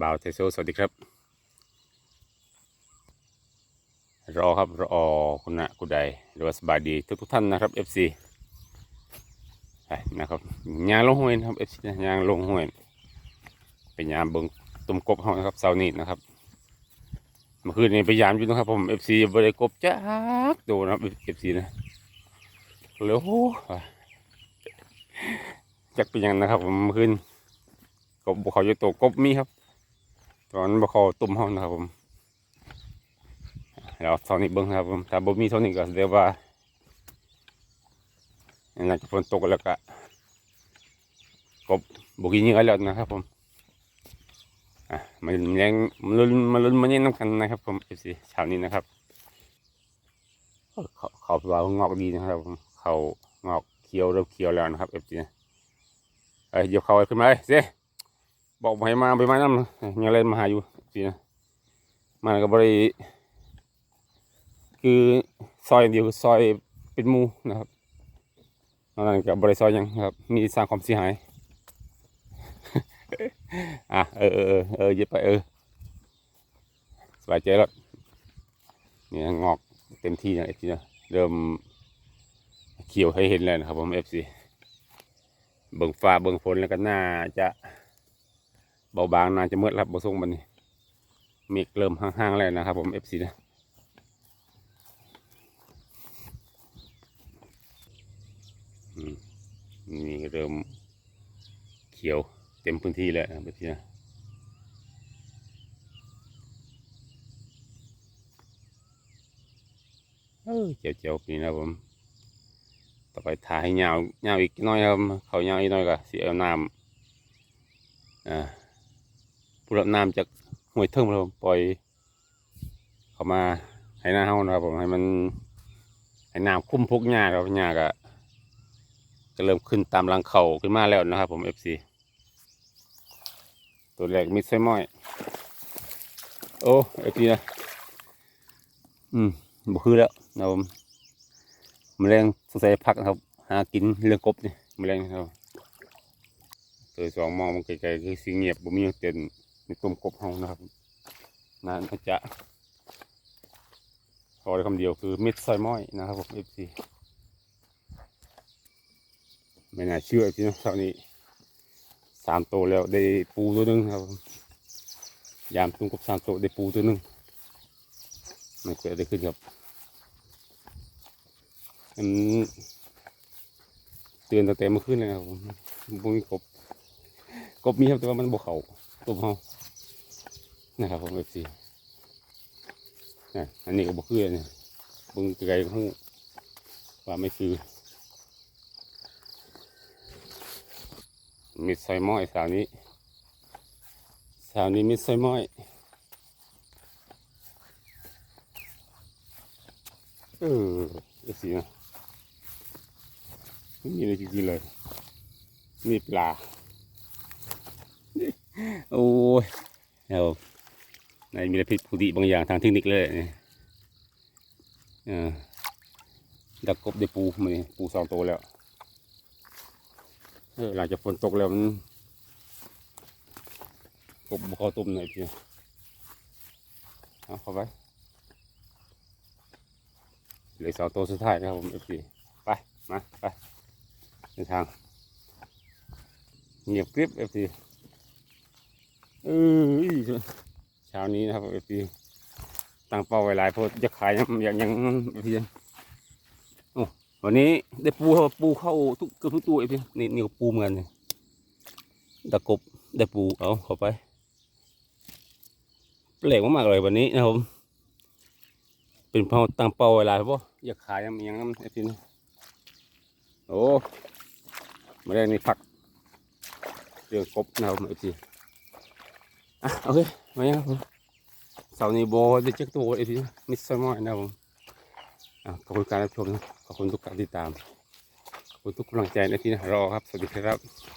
บ่าวเทโซสวัสดีครับ รอครับรอคุณนะคุณใดหรือว่าสบายดีทุกทุกท่านนะครับ FC ไปนะครับยางลงห้วยนะครับ FC นะยางลงห้วยเป็นยามเบิงตุ่มกบเขานะครับเสาร์นี้นะครับเมื่อคืนนี้พยายามอยู่นะครับผม FC บริกบจักโดนะครับ FC นะเร็วจักเป็นยังนะครับผมเมื่อคืน กบเขาอยู่ตัวกบมีครับ ตอนบุเขาตุ่มห้องนะครับผมแล้วเท่านี้เบิ้งครับผมถ้าบ่มีเท่านี้ก็แสดงว่าน่าจะฝนตกแล้วก็กบบุกินยังไงแล้วนะครับผมอะมาแรงมาลุ้นมาลุ้นมาเย็นน้ำกันนะครับผมเอฟซีเช้านี้นะครับเออเขาเขาว่างอกดีนะครับผมเขางอกเขียวเริ่มเขียวแล้วนะครับเอฟซีเอ้ยเดี๋ยวเขาขึ้นมาเลยเซ่ บอกมาให้มาไปมาน้ำยังเล่นมาหาอยู่เอฟซีนะมาก็บริคือซอยเดียวซอยเป็นมูนะครับนอกนั้นกับบริซอยยังครับ มีสร้างความเสียหายอะเออเออเออเออหยิบไปเออสบายใจแล้วเนี่ยงอกเต็มที่นะเอฟซีนะเริ่มเขียวให้เห็นแล้วนะครับผมเอฟซีเบิ่งฟ้าเบิ่งฝนแล้วก็น่าจะ เบาบางน่าจะเมืดแล้วบทรงบันนี้เมฆเริ่มห่างๆแล้วนะครับ ผมเอฟซีนะมนี่เริ่มเขียวเต็มพื้นที่แล้วนะครับพี่นะเออเจียวเจียวๆปีนะผมต่อไปถ่ายให้ยาวยาวอีกน้อยครับ เขายาวอีกน้อยก็เสียน้ำอ่า รับน้ำจากห้วยเทิงครับปล่อย เขามาให้หน้าเฮานะครับผมให้มันให้น้ำคุ้มพวกหญ้าครับหญ้าก็ก็เริ่มขึ้นตามหลังเขาขึ้นมาแล้วนะครับ ผม FC ตัวแรกมิดไซม้อย โอ้ FC นะอืมบ่คือแล้วนะครับผมแมลงสงสัยพักนะครับ หากินเรื่องกบนี่แมลงนะครับตัวสองมองมันไกลๆคือสิเงียบบ่มีหยังเต้น ในต้มกบเฮานะครับนั่นจะขอได้คำเดียวคือมิดไซม้อยนะครับผม FC ไม่น่าเชื่อพี่น้องเท่านี้สามตัวแล้วได้ปูตัวหนึงครับ ยามตุ้งกบสามตัวได้ปูตัวหนึงไม่เกิดอะได้ขึ้นครับมันเตือนตั้งแต่เมื่อคืนเลยครับผมบุมีกบ กบมีครับแต่ว่ามันบกเขา ตัวเขานะครับผมเอฟซีนะอันนี้ก็บอกคือเนี่ยบึงไกลๆก็หูว่าไม่คือมิดไซม้อยสาวนี้สาวนี้มิดไซม้อยเออเอสินะไม่มีอะไรจริงๆเลยนี่ปลา โอ้ยเอาในมีอะไรผิดปกติบางอย่างทางเทคนิคเลยเนี่ยเดักกบได้ปูมาเนี่ยปูสองตัวแล้วเออหลังจากฝนตกแล้วมันกบบุคอตุ่มหน่อยพี่เอาเข้าไปเหลือสองตัวสุดท้ายนะครับผมเอฟซีไป มา ไปในทางเงียบกริบเอฟซี เออเช้านี้นะครับเอฟีตั้งเป้าไว้หลายโพดจะขายยังยังยังเอฟีโอ้วันนี้ได้ปูปูเข้าทุกเกือบทุกตัวเอพี่นี่นี่ปูเหมือนกันตะกบได้ปูเอาเข้าไปแปลกมากๆเลยวันนี้นะครับผมเป็นเพราตั้งเป้าเวลาเพราะอยากขายยังยังไอพี่นี่โอ้มาได้นี่ผักเรื่องกบนะครับไอพี่ อะโอเคมาเนี่ยครับผมเสาร์นี้โบได้เช็คตัวไอ้พี่มิสเตอร์มอยนะครับผมอะขอบคุณการรับชมนะขอบคุณทุกการติดตามขอบคุณทุกกำลังใจในที่นะรอครับ สวัสดีครับ